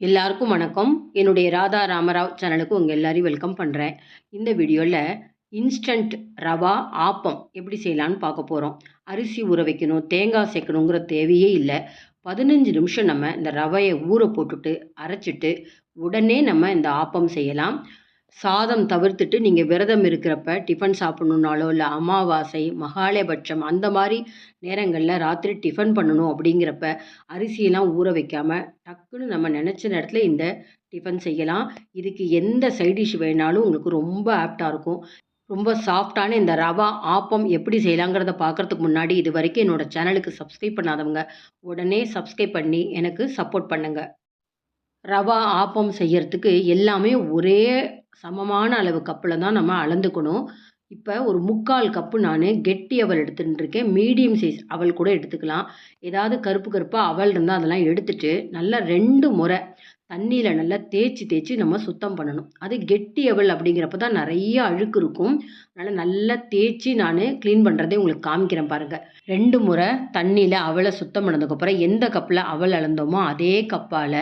எல்லாருக்கும் வணக்கம். என்னுடைய ராதா ராமராவ் சேனலுக்கு உங்கள் எல்லாரையும் வெல்கம் பண்ணுறேன் இந்த வீடியோவில் இன்ஸ்டன்ட் ரவா ஆப்பம் எப்படி செய்யலான்னு பார்க்க போகிறோம் அரிசி ஊற வைக்கணும் தேங்காய் சேர்க்கணுங்கிற தேவையே இல்லை. பதினஞ்சு நிமிஷம் நம்ம இந்த ரவையை ஊற போட்டுட்டு அரைச்சிட்டு உடனே நம்ம இந்த ஆப்பம் செய்யலாம். சாதம் தவிர்த்துட்டு நீங்கள் விரதம் இருக்கிறப்ப டிஃபன் சாப்பிட்ணுன்னாலோ இல்லை அமாவாசை மகாலயபட்சம் அந்த மாதிரி நேரங்களில் ராத்திரி டிஃபன் பண்ணணும் அப்படிங்கிறப்ப அரிசியெல்லாம் ஊற வைக்காமல் டக்குன்னு நம்ம நினச்ச நேரத்தில் இந்த டிஃபன் செய்யலாம். இதுக்கு எந்த சைடிஷ் வேணாலும் உங்களுக்கு ரொம்ப ஆப்டாக இருக்கும். ரொம்ப சாஃப்டான இந்த ரவா ஆப்பம் எப்படி செய்யலாங்கிறத பார்க்குறதுக்கு முன்னாடி இது வரைக்கும் என்னோடய சேனலுக்கு சப்ஸ்கிரைப் பண்ணாதவங்க உடனே சப்ஸ்கிரைப் பண்ணி எனக்கு சப்போர்ட் பண்ணுங்கள் ரவா ஆப்பம் செய்யறதுக்கு எல்லாமே ஒரே சமமான அளவு கப்பில் தான் நம்ம அளந்துக்கணும். இப்போ ஒரு முக்கால் கப்பு நான் கெட்டி அவல் எடுத்துகிட்டு இருக்கேன் மீடியம் சைஸ் அவல் கூட எடுத்துக்கலாம். ஏதாவது கருப்பு கருப்பாக அவல் இருந்தால் அதெல்லாம் எடுத்துட்டு நல்லா ரெண்டு முறை தண்ணியில் நல்லா தேய்ச்சி தேய்ச்சி நம்ம சுத்தம் பண்ணணும். அது கெட்டி அவல் அப்படிங்கிறப்ப தான் நிறைய அழுக்கு இருக்கும். அதனால் நல்லா தேய்ச்சி நான் க்ளீன் பண்ணுறதே உங்களுக்கு காமிக்கிறேன் பாருங்கள் ரெண்டு முறை தண்ணியில் அவளை சுத்தம் பண்ணதுக்கப்புறம் எந்த கப்பில் அவள் அளந்தோமோ அதே கப்பால்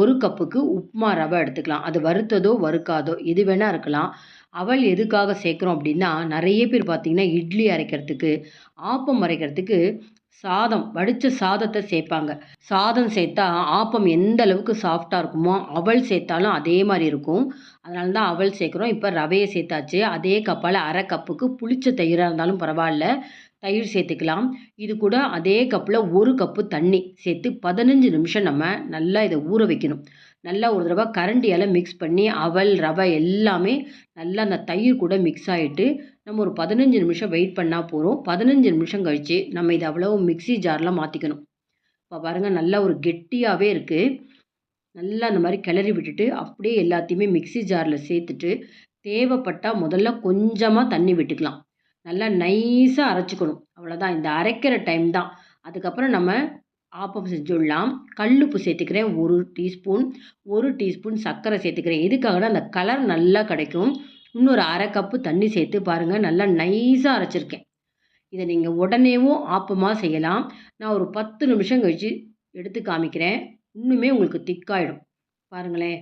ஒரு கப்புக்கு உப்புமா ரவை எடுத்துக்கலாம். அது வறுத்ததோ வறுக்காதோ எது வேணால் இருக்கலாம். அவள் எதுக்காக சேர்க்குறோம் அப்படின்னா நிறைய பேர் பார்த்திங்கன்னா இட்லி அரைக்கிறதுக்கு ஆப்பம் அரைக்கிறதுக்கு சாதம் வடித்த சாதத்தை சேர்ப்பாங்க. சாதம் சேர்த்தா ஆப்பம் எந்த அளவுக்கு சாஃப்டாக இருக்குமோ அவள் சேர்த்தாலும் அதே மாதிரி இருக்கும். அதனால தான் அவள் சேர்க்குறோம். இப்போ ரவையை சேர்த்தாச்சு. அதே கப்பால் அரை கப்புக்கு புளிச்ச தயிராக இருந்தாலும் பரவாயில்ல. தயிர் சேர்த்துக்கலாம். இது கூட அதே கப்பில் ஒரு கப்பு தண்ணி சேர்த்து பதினஞ்சு நிமிஷம் நம்ம நல்லா இதை ஊற வைக்கணும். நல்லா ஒரு தடவை கரண்டியால் மிக்ஸ் பண்ணி அவல் ரவை எல்லாமே நல்லா அந்த தயிர் கூட மிக்ஸ் ஆகிட்டு நம்ம ஒரு பதினஞ்சு நிமிஷம் வெயிட் பண்ணால் போகிறோம் பதினஞ்சு நிமிஷம் கழித்து நம்ம இதை அவ்வளோ மிக்ஸி ஜாரில் மாற்றிக்கணும் இப்போ பாருங்கள் நல்லா ஒரு கெட்டியாகவே இருக்குது நல்லா அந்த மாதிரி கிளறி விட்டுட்டு அப்படியே எல்லாத்தையுமே மிக்ஸி ஜாரில் சேர்த்துட்டு தேவைப்பட்டால் முதல்ல கொஞ்சமாக தண்ணி விட்டுக்கலாம். நல்லா நைஸாக அரைச்சிக்கணும். அவ்வளோதான் இந்த அரைக்கிற டைம் தான். அதுக்கப்புறம் நம்ம ஆப்பம் செஞ்சுடலாம். கல்லுப்பு சேர்த்துக்கிறேன். ஒரு டீஸ்பூன் ஒரு டீஸ்பூன் சர்க்கரை சேர்த்துக்கிறேன். எதுக்காகனா அந்த கலர் நல்லா கிடைக்கும். இன்னொரு அரை கப்பு தண்ணி சேர்த்து பாருங்கள் நல்லா நைஸாக அரைச்சிருக்கேன். இதை நீங்கள் உடனேவும் ஆப்பமாக செய்யலாம். நான் ஒரு பத்து நிமிஷம் கழித்து எடுத்து காமிக்கிறேன். இன்னுமே உங்களுக்கு திக்காயிடும். பாருங்களேன்.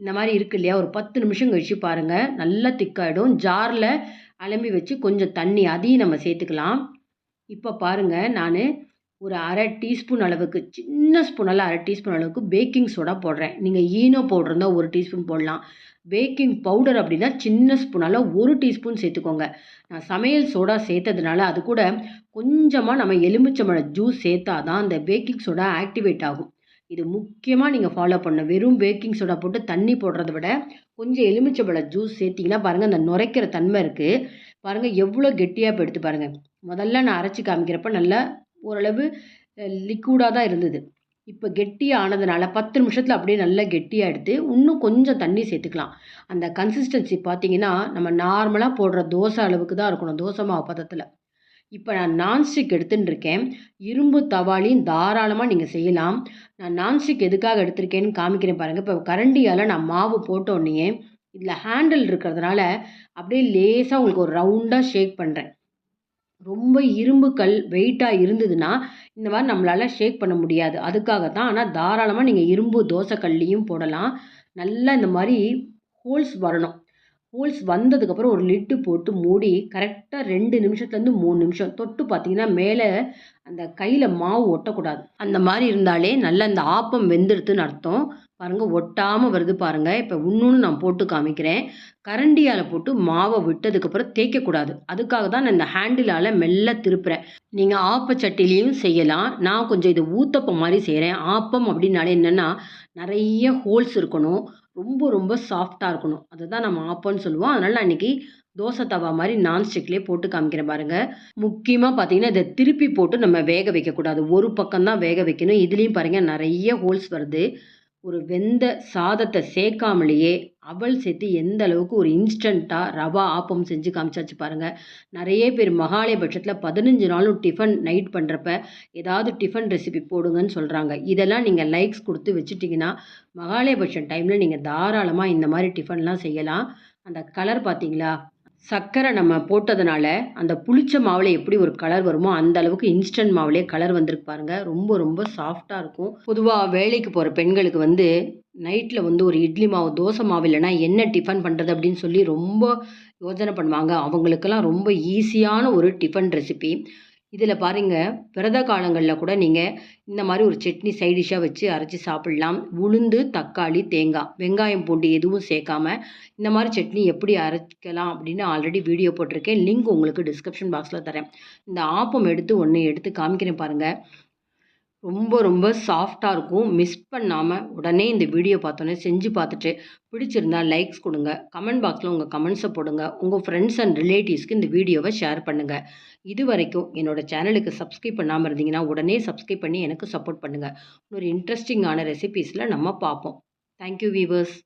இந்த மாதிரி இருக்கு இல்லையா? ஒரு பத்து நிமிஷம் கழித்து பாருங்கள் நல்லா திக்காயிடும். ஜாரில் அலம்பி வச்சு கொஞ்சம் தண்ணி அதையும் நம்ம சேர்த்துக்கலாம். இப்போ பாருங்கள் நான் ஒரு அரை டீஸ்பூன் அளவுக்கு சின்ன ஸ்பூனால் அரை டீஸ்பூன் அளவுக்கு பேக்கிங் சோடா போடுறேன். நீங்கள் ஈனோ பவுடர் இருந்தால் ஒரு டீஸ்பூன் போடலாம். பேக்கிங் பவுடர் அப்படின்னா சின்ன ஸ்பூனால் ஒரு டீஸ்பூன் சேர்த்துக்கோங்க. நான் சமையல் சோடா சேர்த்ததுனால அது கூட கொஞ்சமாக நம்ம எலுமிச்சம்பழ ஜூஸ் சேர்த்தா தான் அந்த பேக்கிங் சோடா ஆக்டிவேட் ஆகும். இது முக்கியமாக நீங்கள் ஃபாலோ பண்ண வெறும் பேக்கிங் சோடா போட்டு தண்ணி போடுறத விட கொஞ்சம் எலுமிச்சம்பழ ஜூஸ் சேர்த்திங்கன்னா பாருங்கள் அந்த நுரைக்கிற தன்மை இருக்குது பாருங்கள் எவ்வளோ கெட்டியாக இப்போ எடுத்து பாருங்கள் முதல்ல நான் அரைச்சி காமிக்கிறப்ப நல்லா ஓரளவு லிக்விடாக தான் இருந்தது. இப்போ கெட்டியாக ஆனதுனால பத்து நிமிஷத்தில் அப்படியே நல்லா கெட்டியாக எடுத்து இன்னும் கொஞ்சம் தண்ணி சேர்த்துக்கலாம். அந்த கன்சிஸ்டன்சி பார்த்தீங்கன்னா நம்ம நார்மலாக போடுற தோசை அளவுக்கு தான் இருக்கணும் தோசை மாவு பதத்தில். இப்போ நான் நான்ஸ்டிக் எடுத்துன்னு இருக்கேன். இரும்பு தவாலையும் தாராளமாக நீங்கள் செய்யலாம். நான் நான்ஸ்டிக் எதுக்காக எடுத்திருக்கேன்னு காமிக்கிறேன் பாருங்கள் இப்போ கரண்டியால் நான் மாவு போட்டோன்னே இதில் ஹேண்டில் இருக்கிறதுனால அப்படியே லேசாக உங்களுக்கு ஒரு ரவுண்டாக ஷேக் பண்ணுறேன் ரொம்ப இரும்பு கல் வெயிட்டாக இருந்ததுன்னா இந்த மாதிரி நம்மளால் ஷேக் பண்ண முடியாது. அதுக்காக தான் ஆனால் தாராளமாக நீங்கள் இரும்பு தோசைக்கல்லையும் போடலாம். நல்லா இந்த மாதிரி ஹோல்ஸ் வரணும். ஹோல்ஸ் வந்ததுக்கப்புறம் ஒரு லிட்டு போட்டு மூடி கரெக்டாக ரெண்டு நிமிஷத்துலேருந்து மூணு நிமிஷம். தொட்டு பார்த்தீங்கன்னா மேலே அந்த கையில் மாவு ஒட்டக்கூடாது. அந்த மாதிரி இருந்தாலே நல்லா அந்த ஆப்பம் வெந்துடுத்துன்னு அர்த்தம். பாருங்கள் ஒட்டாமல் வருது பாருங்கள் இப்போ இன்னொன்று நான் போட்டு காமிக்கிறேன். கரண்டியால் போட்டு மாவை விட்டதுக்கப்புறம் தேய்க்கக்கூடாது. அதுக்காக தான் நான் இந்த ஹேண்டிலால் மெல்ல திருப்புறேன். நீங்கள் ஆப்பச்சட்டிலையும் செய்யலாம். நான் கொஞ்சம் இது ஊத்தப்பம் மாதிரி செய்கிறேன் ஆப்பம் அப்படின்னாலே என்னென்னா நிறைய ஹோல்ஸ் இருக்கணும். ரொம்ப ரொம்ப சாஃப்டாக இருக்கணும். அதுதான் நம்ம ஆப்பம்னு சொல்லுவோம். அதனால் நான் இன்றைக்கி தோசை தவா மாதிரி நான்ஸ்டிக்லேயே போட்டு காமிக்கிறேன் பாருங்கள் முக்கியமாக பார்த்தீங்கன்னா இதை திருப்பி போட்டு நம்ம வேக வைக்கக்கூடாது. ஒரு பக்கம் தான் வேக வைக்கணும். இதுலேயும் பாருங்கள் நிறைய ஹோல்ஸ் வருது. ஒரு வெந்த சாதத்தை சேர்க்காமலேயே அவல் சேர்த்து எந்த அளவுக்கு ஒரு இன்ஸ்டண்ட்டாக ரவா ஆப்பம் செஞ்சு காமிச்சாச்சு பாருங்கள் நிறைய பேர் மகாலயபட்சத்தில் பதினஞ்சு நாளும் டிஃபன் நைட் பண்ணுறப்ப ஏதாவது டிஃபன் ரெசிபி போடுங்கன்னு சொல்கிறாங்க இதெல்லாம் நீங்கள் லைக்ஸ் கொடுத்து வச்சுட்டிங்கன்னா மகாலயபட்சம் டைமில் நீங்கள் தாராளமாக இந்த மாதிரி டிஃபன்லாம் செய்யலாம். அந்த கலர் பார்த்தீங்களா? சர்க்கரை நம்ம போட்டதுனால அந்த புளிச்ச மாவில் எப்படி ஒரு கலர் வருமோ அந்த அளவுக்கு இன்ஸ்டன்ட் மாவுலேயே கலர் வந்திருக்கு பாருங்க. ரொம்ப ரொம்ப சாஃப்டாக இருக்கும். பொதுவாக வேலைக்கு போகிற பெண்களுக்கு வந்து நைட்டில் வந்து ஒரு இட்லி மாவு தோசை மாவு இல்லைன்னா என்ன டிஃபன் பண்ணுறது அப்படின்னு சொல்லி ரொம்ப யோசனை பண்ணுவாங்க. அவங்களுக்கெல்லாம் ரொம்ப ஈஸியான ஒரு டிஃபன் ரெசிபி இதில் பாருங்கள் விரத காலங்களில் கூட நீங்கள் இந்த மாதிரி ஒரு சட்னி சைட் டிஷ்ஷாக வச்சு அரைச்சி சாப்பிட்லாம். உளுந்து தக்காளி தேங்காய் வெங்காயம் பூண்டு எதுவும் சேர்க்காம இந்த மாதிரி சட்னி எப்படி அரைக்கலாம் அப்படின்னு ஆல்ரெடி வீடியோ போட்டிருக்கேன். லிங்க் உங்களுக்கு டிஸ்கிரிப்ஷன் பாக்ஸில் தரேன். இந்த ஆப்பம் எடுத்து ஒன்று எடுத்து காமிக்கிறேன் பாருங்கள் ரொம்ப ரொம்ப சாஃப்டாக இருக்கும். மிஸ் பண்ணாமல் உடனே இந்த வீடியோ பார்த்தோன்னே செஞ்சு பார்த்துட்டு பிடிச்சிருந்தா லைக்ஸ் கொடுங்க. கமெண்ட் பாக்ஸில் உங்கள் கமெண்ட்ஸை போடுங்க. உங்கள் ஃப்ரெண்ட்ஸ் அண்ட் ரிலேட்டிவ்ஸ்க்கு இந்த வீடியோவை ஷேர் பண்ணுங்கள் இது வரைக்கும் என்னோடய சேனலுக்கு சப்ஸ்கிரைப் பண்ணாமல் இருந்தீங்கன்னா உடனே சப்ஸ்கிரைப் பண்ணி எனக்கு சப்போர்ட் பண்ணுங்கள் ஒரு இன்ட்ரெஸ்டிங்கான ரெசிபீஸில் நம்ம பார்ப்போம். Thank you viewers